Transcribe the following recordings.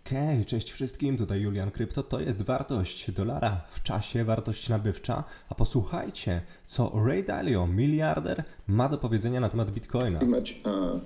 Okej, cześć wszystkim, tutaj Julian Krypto. To jest wartość dolara w czasie, wartość nabywcza. A posłuchajcie, co Ray Dalio, miliarder, ma do powiedzenia na temat Bitcoina. uh,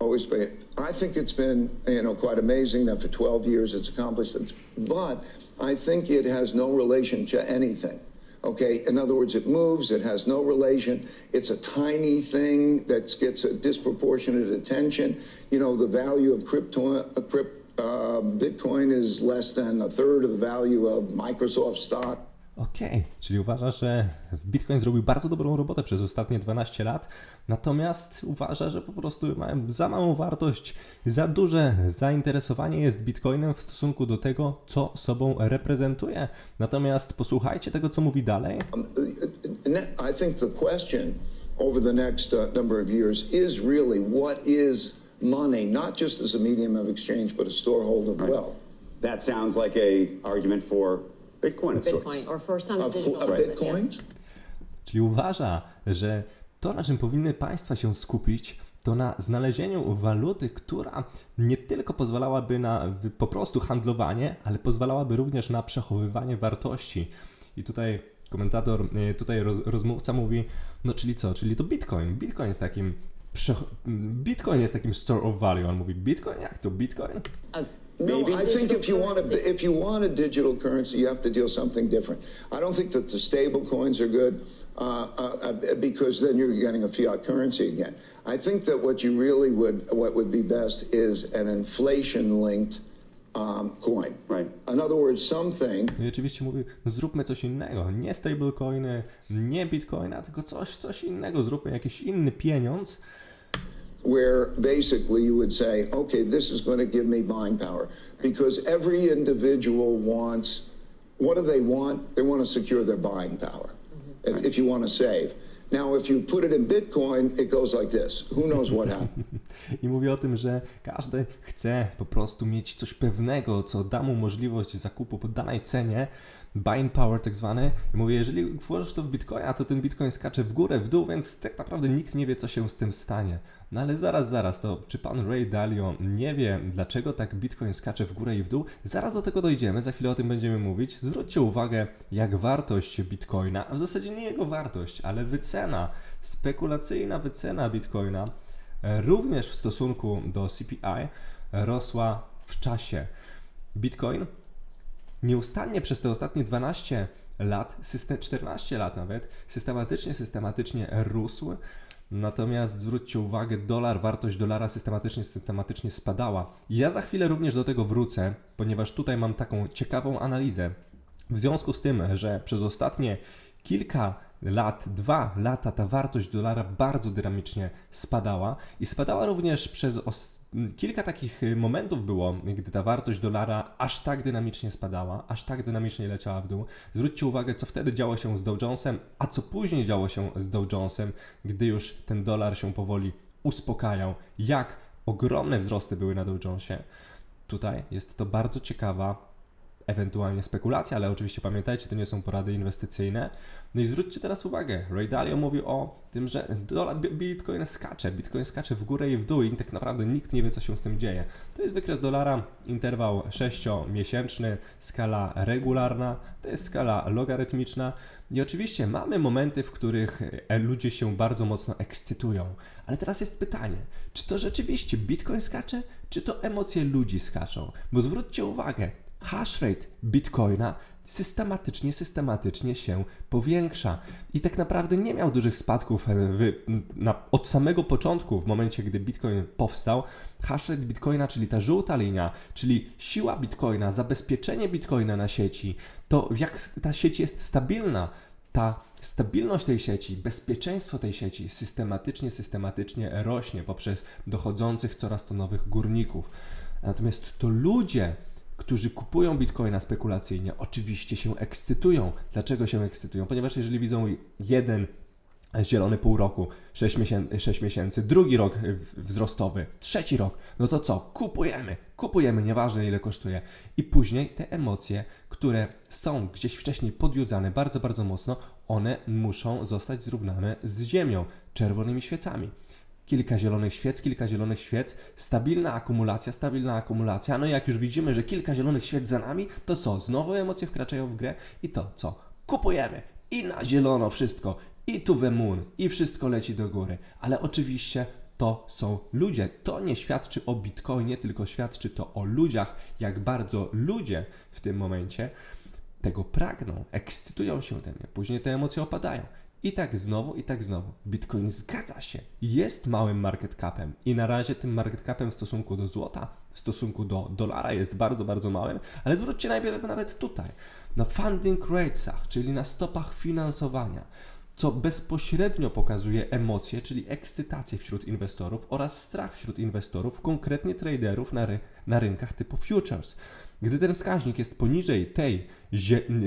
always been. I think it's been, you know, quite amazing that for 12 years it's accomplished this, but I think it has no relation to anything. Okay, in other words, it moves, it has no relation. It's a tiny thing that gets a disproportionate attention. You know, the value of crypto, uh, crypt, uh, Bitcoin is less than a third of the value of Microsoft stock. Okej, czyli uważa, że Bitcoin zrobił bardzo dobrą robotę przez ostatnie 12 lat, natomiast uważa, że po prostu mają za małą wartość, za duże zainteresowanie jest Bitcoinem w stosunku do tego, co sobą reprezentuje. Natomiast posłuchajcie tego, co mówi dalej. Um, I think the question over the next uh, number of years is really what is money, not just as a medium of exchange, but a storehold of wealth. That sounds like a argument for Bitcoin of sorts. Bitcoin or for some Of, digital of asset, yeah. bitcoins? Czyli uważa, że to, na czym powinny państwa się skupić, to na znalezieniu waluty, która nie tylko pozwalałaby na wy- po prostu handlowanie, ale pozwalałaby również na przechowywanie wartości. I tutaj komentator, y, tutaj roz, rozmówca mówi, no czyli co, czyli to Bitcoin. Bitcoin jest takim Bitcoin jest takim store of value. On mówi, Bitcoin? Jak to Bitcoin? A No, Maybe. I think if you want a, if you want a digital currency, you have to deal something different. I don't think that the stable coins are good uh, uh, uh, because then you're getting a fiat currency again. I think that what you really would, what would be best is an inflation-linked um, coin. Right. In other words, something No i oczywiście mówi, no zróbmy coś innego. Nie stablecoiny, nie bitcoina, tylko coś, coś innego. Zróbmy jakiś inny pieniądz, where basically you would say, okay, this is going to give me buying power because every individual wants, what do they want? They want to secure their buying power if, if you want to save. Now, if you put it in Bitcoin, it goes like this. Who knows what happened? I mówi o tym, że każdy chce po prostu mieć coś pewnego, co da mu możliwość zakupu po danej cenie, buying power tak zwane. I mówię, jeżeli włożysz to w bitcoina, to ten bitcoin skacze w górę, w dół, więc tak naprawdę nikt nie wie, co się z tym stanie. No ale zaraz, zaraz, to czy pan Ray Dalio nie wie, dlaczego tak bitcoin skacze w górę i w dół? Zaraz do tego dojdziemy, za chwilę o tym będziemy mówić. Zwróćcie uwagę, jak wartość bitcoina, a w zasadzie nie jego wartość, ale wycena, spekulacyjna wycena bitcoina, również w stosunku do CPI rosła w czasie. Bitcoin nieustannie przez te ostatnie 12 lat, system, 14 lat nawet, systematycznie, systematycznie rósł. Natomiast zwróćcie uwagę, dolar, wartość dolara systematycznie, systematycznie spadała. Ja za chwilę również do tego wrócę, ponieważ tutaj mam taką ciekawą analizę. W związku z tym, że przez ostatnie kilka lat, dwa lata ta wartość dolara bardzo dynamicznie spadała i spadała również przez kilka takich y, momentów było, gdy ta wartość dolara aż tak dynamicznie spadała, aż tak dynamicznie leciała w dół. Zwróćcie uwagę, co wtedy działo się z Dow Jonesem, a co później działo się z Dow Jonesem, gdy już ten dolar się powoli uspokajał. Jak ogromne wzrosty były na Dow Jonesie. Tutaj jest to bardzo ciekawa ewentualnie spekulacja, ale oczywiście pamiętajcie, to nie są porady inwestycyjne. No i zwróćcie teraz uwagę, Ray Dalio mówi o tym, że dolar, bi- Bitcoin skacze, Bitcoin skacze w górę i w dół i tak naprawdę nikt nie wie, co się z tym dzieje. To jest wykres dolara, interwał 6-miesięczny, skala regularna, to jest skala logarytmiczna i oczywiście mamy momenty, w których e, ludzie się bardzo mocno ekscytują. Ale teraz jest pytanie, czy to rzeczywiście Bitcoin skacze, czy to emocje ludzi skaczą? Bo zwróćcie uwagę, hash rate Bitcoina systematycznie, systematycznie się powiększa. I tak naprawdę nie miał dużych spadków e, w, na, od samego początku, w momencie, gdy Bitcoin powstał. Hash rate Bitcoina, czyli ta żółta linia, czyli siła Bitcoina, zabezpieczenie Bitcoina na sieci, to jak ta sieć jest stabilna, ta stabilność tej sieci, bezpieczeństwo tej sieci systematycznie, systematycznie rośnie poprzez dochodzących coraz to nowych górników. Natomiast to ludzie, którzy kupują bitcoina spekulacyjnie, oczywiście się ekscytują. Dlaczego się ekscytują? Ponieważ jeżeli widzą jeden zielony pół roku, 6 miesięcy, 6 miesięcy, drugi rok wzrostowy, trzeci rok, no to co? Kupujemy, kupujemy, nieważne ile kosztuje. I później te emocje, które są gdzieś wcześniej podjudzane bardzo, bardzo mocno, one muszą zostać zrównane z ziemią, czerwonymi świecami. Kilka zielonych świec, kilka zielonych świec, stabilna akumulacja, stabilna akumulacja. No i jak już widzimy, że kilka zielonych świec za nami, to co? Znowu emocje wkraczają w grę i to co? Kupujemy i na zielono wszystko, i tu we moon, i wszystko leci do góry. Ale oczywiście to są ludzie. To nie świadczy o Bitcoinie, tylko świadczy to o ludziach, jak bardzo ludzie w tym momencie tego pragną, ekscytują się tym, później te emocje opadają. I tak znowu, i tak znowu. Bitcoin zgadza się, jest małym market capem i na razie tym market capem w stosunku do złota, w stosunku do dolara jest bardzo, bardzo małym, ale zwróćcie najpierw nawet tutaj, na funding ratesach, czyli na stopach finansowania, co bezpośrednio pokazuje emocje, czyli ekscytację wśród inwestorów oraz strach wśród inwestorów, konkretnie traderów na, ry- na rynkach typu futures. Gdy ten wskaźnik jest poniżej tej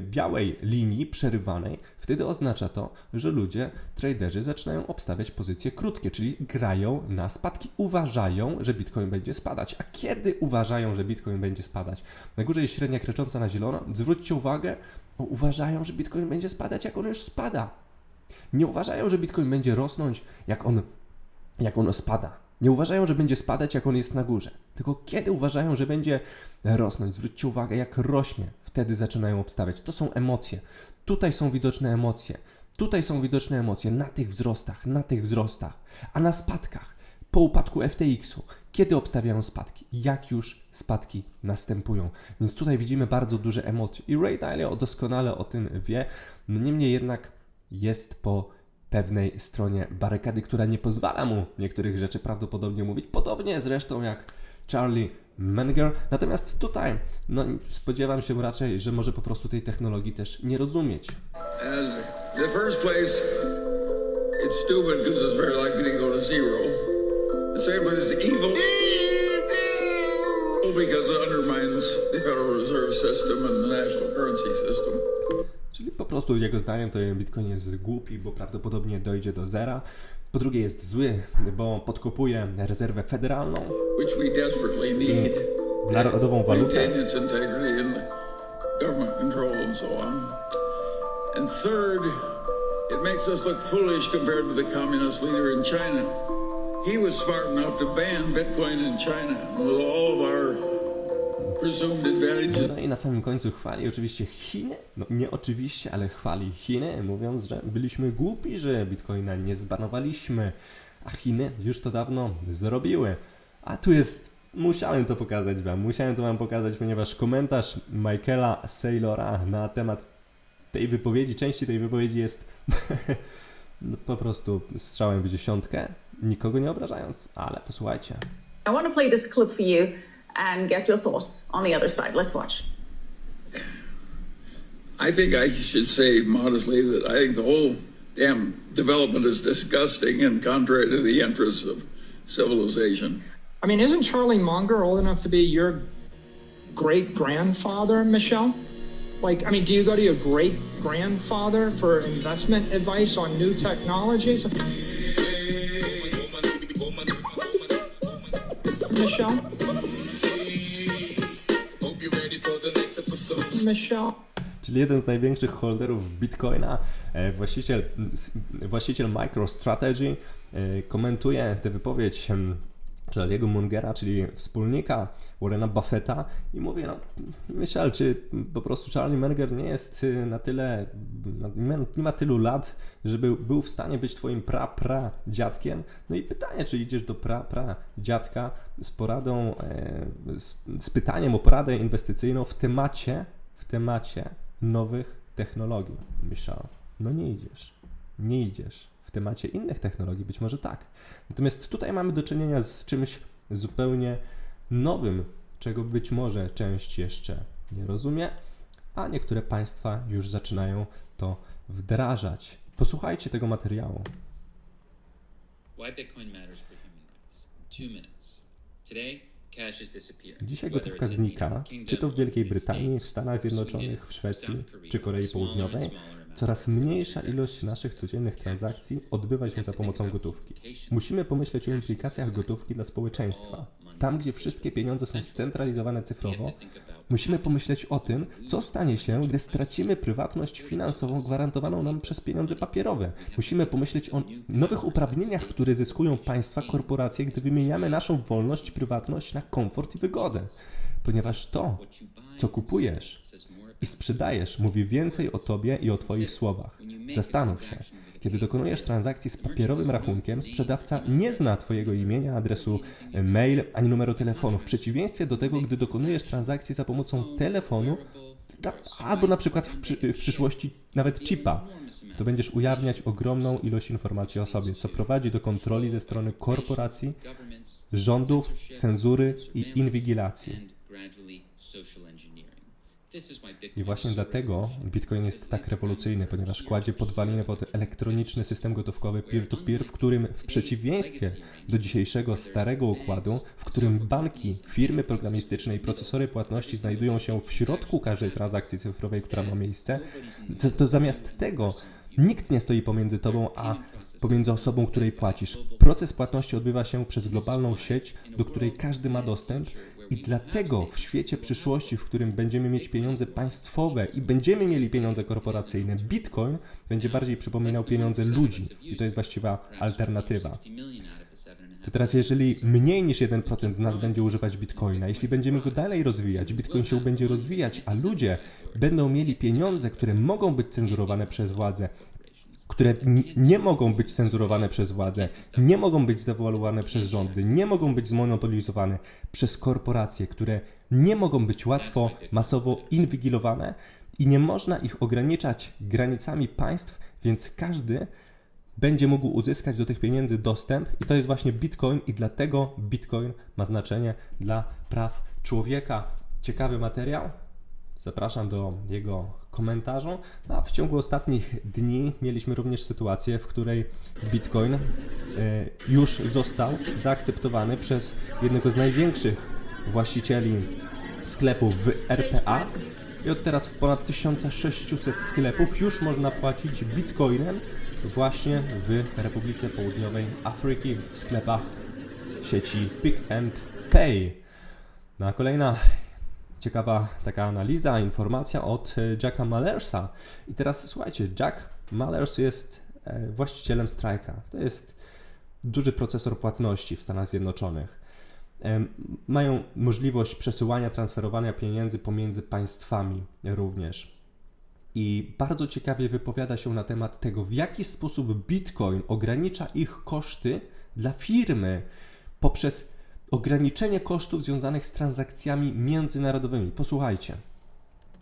białej linii przerywanej, wtedy oznacza to, że ludzie, traderzy zaczynają obstawiać pozycje krótkie, czyli grają na spadki, uważają, że Bitcoin będzie spadać. A kiedy uważają, że Bitcoin będzie spadać? Na górze jest średnia krecząca na zielono. Zwróćcie uwagę, uważają, że Bitcoin będzie spadać, jak on już spada. Nie uważają, że Bitcoin będzie rosnąć, jak on, jak on spada. Nie uważają, że będzie spadać, jak on jest na górze. Tylko kiedy uważają, że będzie rosnąć, zwróćcie uwagę, jak rośnie, wtedy zaczynają obstawiać. To są emocje. Tutaj są widoczne emocje. Tutaj są widoczne emocje na tych wzrostach, na tych wzrostach, a na spadkach. Po upadku FTX-u, kiedy obstawiają spadki? Jak już spadki następują? Więc tutaj widzimy bardzo duże emocje. I Ray Dalio doskonale o tym wie. No niemniej jednak jest po pewnej stronie barykady, która nie pozwala mu niektórych rzeczy prawdopodobnie mówić. Podobnie zresztą jak Charlie Munger. Natomiast tutaj no, spodziewam się raczej, że może po prostu tej technologii też nie rozumieć. Because it undermines the Federal Reserve System and the national currency system. Czyli po prostu jego zdaniem to Bitcoin jest głupi, bo prawdopodobnie dojdzie do zera. Po drugie jest zły, bo podkopuje rezerwę federalną, which we desperately need. narodową walutę. It makes us look foolish compared to the communist leader in China. He was smart enough to ban Bitcoin in China with all of our. No i na samym końcu chwali oczywiście Chiny, no nie oczywiście, ale chwali Chiny, mówiąc, że byliśmy głupi, że Bitcoina nie zbanowaliśmy, a Chiny już to dawno zrobiły. A tu jest, musiałem to pokazać wam, musiałem to wam pokazać, ponieważ komentarz Michaela Saylora na temat tej wypowiedzi, części tej wypowiedzi jest no, po prostu strzałem w dziesiątkę, nikogo nie obrażając, ale posłuchajcie. I want to play this clip for you and get your thoughts on the other side. Let's watch. I think I should say modestly that I think the whole damn development is disgusting and contrary to the interests of civilization. I mean, isn't Charlie Munger old enough to be your great grandfather, Michelle? Like, I mean, do you go to your great grandfather for investment advice on new technologies? Michelle? Czyli jeden z największych holderów Bitcoina, e, właściciel, właściciel MicroStrategy, e, komentuje tę wypowiedź em, Charlie'ego Mungera, czyli wspólnika Warrena Buffetta i mówi, no Michel, czy po prostu Charlie Munger nie jest y, na tyle, nie ma- tylu lat, żeby był w stanie być twoim pra, pra dziadkiem? No i pytanie, czy idziesz do pra, pra dziadka z poradą, e, z, z pytaniem o poradę inwestycyjną w temacie, w temacie nowych technologii, Michel. No nie idziesz. Nie idziesz. W temacie innych technologii być może tak. Natomiast tutaj mamy do czynienia z czymś zupełnie nowym, czego być może część jeszcze nie rozumie, a niektóre państwa już zaczynają to wdrażać. Posłuchajcie tego materiału. Why Bitcoin matters for human rights. Two minutes. Today. Dzisiaj gotówka znika, czy to w Wielkiej Brytanii, w Stanach Zjednoczonych, w Szwecji czy Korei Południowej. Coraz mniejsza ilość naszych codziennych transakcji odbywa się za pomocą gotówki. Musimy pomyśleć o implikacjach gotówki dla społeczeństwa. Tam, gdzie wszystkie pieniądze są scentralizowane cyfrowo, Musimy pomyśleć o tym, co stanie się, gdy stracimy prywatność finansową gwarantowaną nam przez pieniądze papierowe. Musimy pomyśleć o nowych uprawnieniach, które zyskują państwa, korporacje, gdy wymieniamy naszą wolność, prywatność na komfort i wygodę. Ponieważ to, co kupujesz i sprzedajesz, mówi więcej o tobie i o twoich słowach. Zastanów się. Kiedy dokonujesz transakcji z papierowym rachunkiem, sprzedawca nie zna Twojego imienia, adresu e, mail ani numeru telefonu. W przeciwieństwie do tego, gdy dokonujesz transakcji za pomocą telefonu, albo na przykład w, przy, w przyszłości nawet chipa, to będziesz ujawniać ogromną ilość informacji o sobie, co prowadzi do kontroli ze strony korporacji, rządów, cenzury i inwigilacji. I właśnie dlatego Bitcoin jest tak rewolucyjny, ponieważ kładzie podwaliny pod elektroniczny system gotówkowy peer-to-peer, w którym w przeciwieństwie do dzisiejszego starego układu, w którym banki, firmy programistyczne i procesory płatności znajdują się w środku każdej transakcji cyfrowej, która ma miejsce, to, to zamiast tego nikt nie stoi pomiędzy tobą a pomiędzy osobą, której płacisz. Proces płatności odbywa się przez globalną sieć, do której każdy ma dostęp i dlatego w świecie przyszłości, w którym będziemy mieć pieniądze państwowe i będziemy mieli pieniądze korporacyjne, Bitcoin będzie bardziej przypominał pieniądze ludzi i to jest właściwa alternatywa. To teraz, jeżeli mniej niż 1% z nas będzie używać Bitcoina, jeśli będziemy go dalej rozwijać, Bitcoin się będzie rozwijać, a ludzie będą mieli pieniądze, które mogą być cenzurowane przez władze, które nie mogą być cenzurowane przez władze, nie mogą być zdewaluowane przez rządy, nie mogą być zmonopolizowane przez korporacje, które nie mogą być łatwo, masowo inwigilowane i nie można ich ograniczać granicami państw, więc każdy będzie mógł uzyskać do tych pieniędzy dostęp i to jest właśnie Bitcoin i dlatego Bitcoin ma znaczenie dla praw człowieka. Ciekawy materiał. Zapraszam do jego komentarza. No, a w ciągu ostatnich dni mieliśmy również sytuację, w której Bitcoin e, już został zaakceptowany przez jednego z największych właścicieli sklepów w RPA. I od teraz w ponad 1600 sklepów już można płacić bitcoinem właśnie w Republice Południowej Afryki w sklepach sieci Pick and Pay. No a kolejna ciekawa taka analiza, informacja od e, Jacka Malersa. I teraz słuchajcie, Jack Malers jest e, właścicielem Strike'a. To jest duży procesor płatności w Stanach Zjednoczonych. Mają możliwość przesyłania, transferowania pieniędzy pomiędzy państwami również. I bardzo ciekawie wypowiada się na temat tego, w jaki sposób Bitcoin ogranicza ich koszty dla firmy poprzez ograniczenie kosztów związanych z transakcjami międzynarodowymi. Posłuchajcie.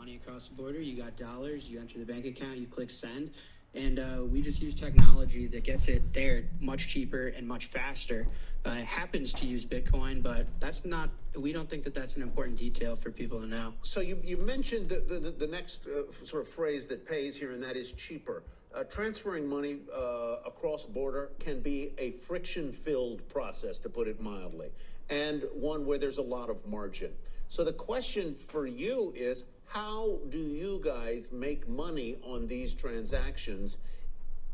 money across the border. You got dollars. You enter the bank account. You click send, and uh, we just use technology that gets it there much cheaper and much faster. Uh, it happens to use Bitcoin, but that's not. We don't think that that's an important detail for people to know. So you, you mentioned the, the, the next uh, sort of phrase that pays here, and that is cheaper. Uh, transferring money uh, across border can be a friction-filled process, to put it mildly, and one where there's a lot of margin. So the question for you is, how do you guys make money on these transactions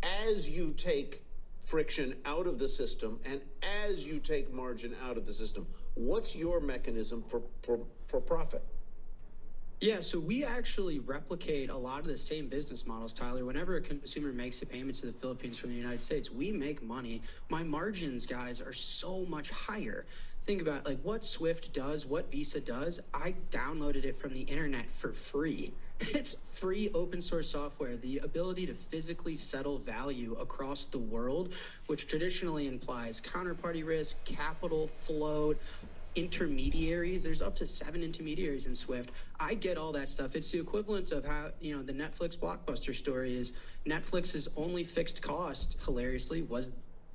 as you take friction out of the system and as you take margin out of the system? What's your mechanism for, for, for profit? Yeah, so we actually replicate a lot of the same business models, Tyler. Whenever a consumer makes a payment to the Philippines from the United States, we make money. My margins, guys, are so much higher. Think about like what Swift does, what Visa does. I downloaded it from the internet for free. It's free open source software. The ability to physically settle value across the world, which traditionally implies counterparty risk, capital, float, intermediaries. There's up to seven intermediaries in Swift. I get all that stuff. It's the equivalent of how, you know, the Netflix blockbuster story is Netflix's only fixed cost, hilariously, was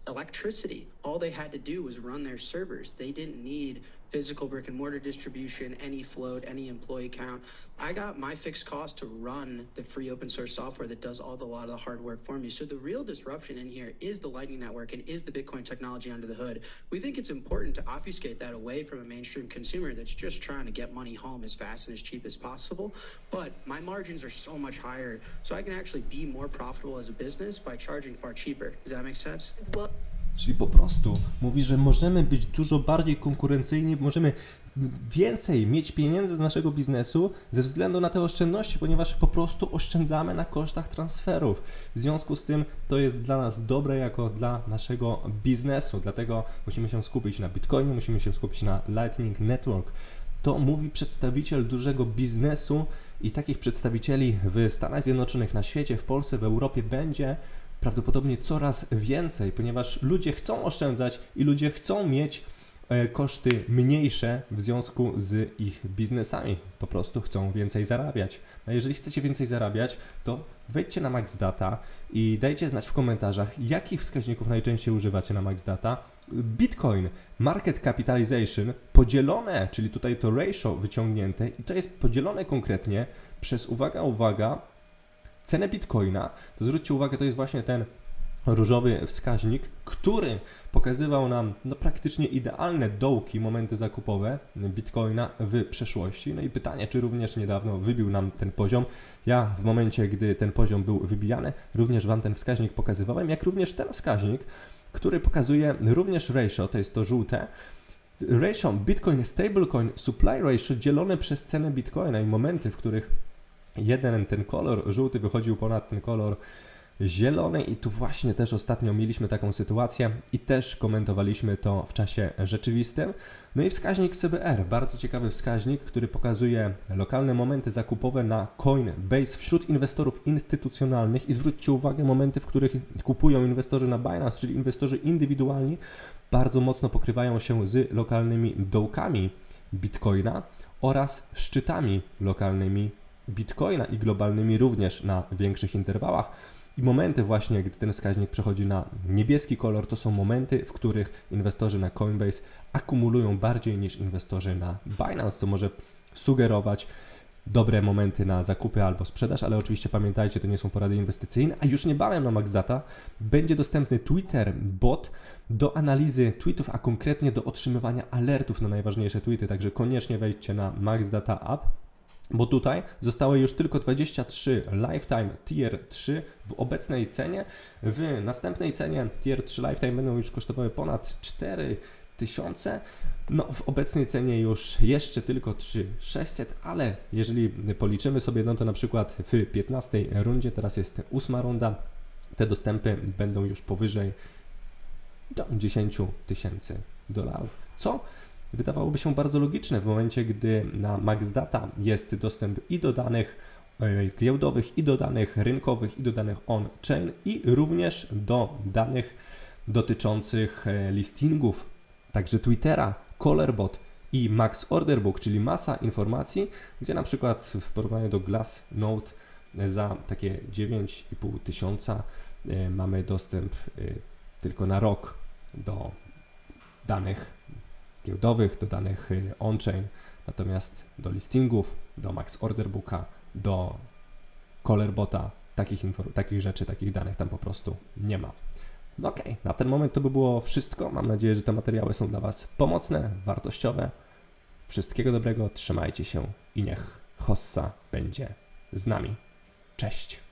electricity. All they had to do was run their servers. They didn't need physical brick and mortar distribution, any float, any employee count. I got my fixed cost to run the free open source software that does all the lot of the hard work for me. So the real disruption in here is the Lightning Network and is the Bitcoin technology under the hood. We think it's important to obfuscate that away from a mainstream consumer that's just trying to get money home as fast and as cheap as possible. But my margins are so much higher, so I can actually be more profitable as a business by charging far cheaper. Does that make sense? Well, Czyli po prostu mówi, że możemy być dużo bardziej konkurencyjni, możemy więcej mieć pieniędzy z naszego biznesu ze względu na te oszczędności, ponieważ po prostu oszczędzamy na kosztach transferów. W związku z tym to jest dla nas dobre jako dla naszego biznesu, dlatego musimy się skupić na Bitcoinie, musimy się skupić na Lightning Network. To mówi przedstawiciel dużego biznesu i takich przedstawicieli w Stanach Zjednoczonych, na świecie, w Polsce, w Europie będzie prawdopodobnie coraz więcej, ponieważ ludzie chcą oszczędzać i ludzie chcą mieć e, koszty mniejsze w związku z ich biznesami. Po prostu chcą więcej zarabiać. A jeżeli chcecie więcej zarabiać, to wejdźcie na MaxData i dajcie znać w komentarzach, jakich wskaźników najczęściej używacie na MaxData. Bitcoin, market capitalization podzielone, czyli tutaj to ratio wyciągnięte i to jest podzielone konkretnie przez, uwaga, uwaga, cenę bitcoina, to zwróćcie uwagę, to jest właśnie ten różowy wskaźnik, który pokazywał nam no, praktycznie idealne dołki, momenty zakupowe bitcoina w przeszłości. No i pytanie, czy również niedawno wybił nam ten poziom. Ja w momencie, gdy ten poziom był wybijany, również Wam ten wskaźnik pokazywałem, jak również ten wskaźnik, który pokazuje również ratio, to jest to żółte, ratio Bitcoin Stablecoin Supply Ratio dzielone przez cenę Bitcoina i momenty, w których jeden ten kolor żółty wychodził ponad ten kolor zielony i tu właśnie też ostatnio mieliśmy taką sytuację i też komentowaliśmy to w czasie rzeczywistym. No i wskaźnik CBR, bardzo ciekawy wskaźnik, który pokazuje lokalne momenty zakupowe na Coinbase wśród inwestorów instytucjonalnych i zwróćcie uwagę momenty, w których kupują inwestorzy na Binance, czyli inwestorzy indywidualni, bardzo mocno pokrywają się z lokalnymi dołkami Bitcoina oraz szczytami lokalnymi Bitcoina i globalnymi również na większych interwałach. I momenty właśnie, gdy ten wskaźnik przechodzi na niebieski kolor, to są momenty, w których inwestorzy na Coinbase akumulują bardziej niż inwestorzy na Binance, co może sugerować dobre momenty na zakupy albo sprzedaż, ale oczywiście pamiętajcie, to nie są porady inwestycyjne, a już niebawem na MaxData będzie dostępny Twitter bot do analizy tweetów, a konkretnie do otrzymywania alertów na najważniejsze tweety, także koniecznie wejdźcie na MaxData App bo tutaj zostały już tylko 23 Lifetime Tier 3 w obecnej cenie. W następnej cenie Tier 3 Lifetime będą już kosztowały ponad 4 tysiące. No, w obecnej cenie już jeszcze tylko 3600, ale jeżeli policzymy sobie, no to na przykład w 15 rundzie, teraz jest ósma runda, te dostępy będą już powyżej do 10 tysięcy dolarów. Co wydawałoby się bardzo logiczne w momencie, gdy na MaxData jest dostęp i do danych e, giełdowych, i do danych rynkowych, i do danych on-chain, i również do danych dotyczących e, listingów, także Twittera, Colorbot i Max Order Book, czyli masa informacji, gdzie na przykład w porównaniu do Glassnode za takie 9,5 tysiąca e, mamy dostęp tylko na rok do danych giełdowych, do danych y, on-chain, natomiast do listingów, do Max Order Booka, do Colorbota, takich, takich rzeczy, takich danych tam po prostu nie ma. No okej, okay. na ten moment to by było wszystko. Mam nadzieję, że te materiały są dla Was pomocne, wartościowe. Wszystkiego dobrego, trzymajcie się i niech Hossa będzie z nami. Cześć!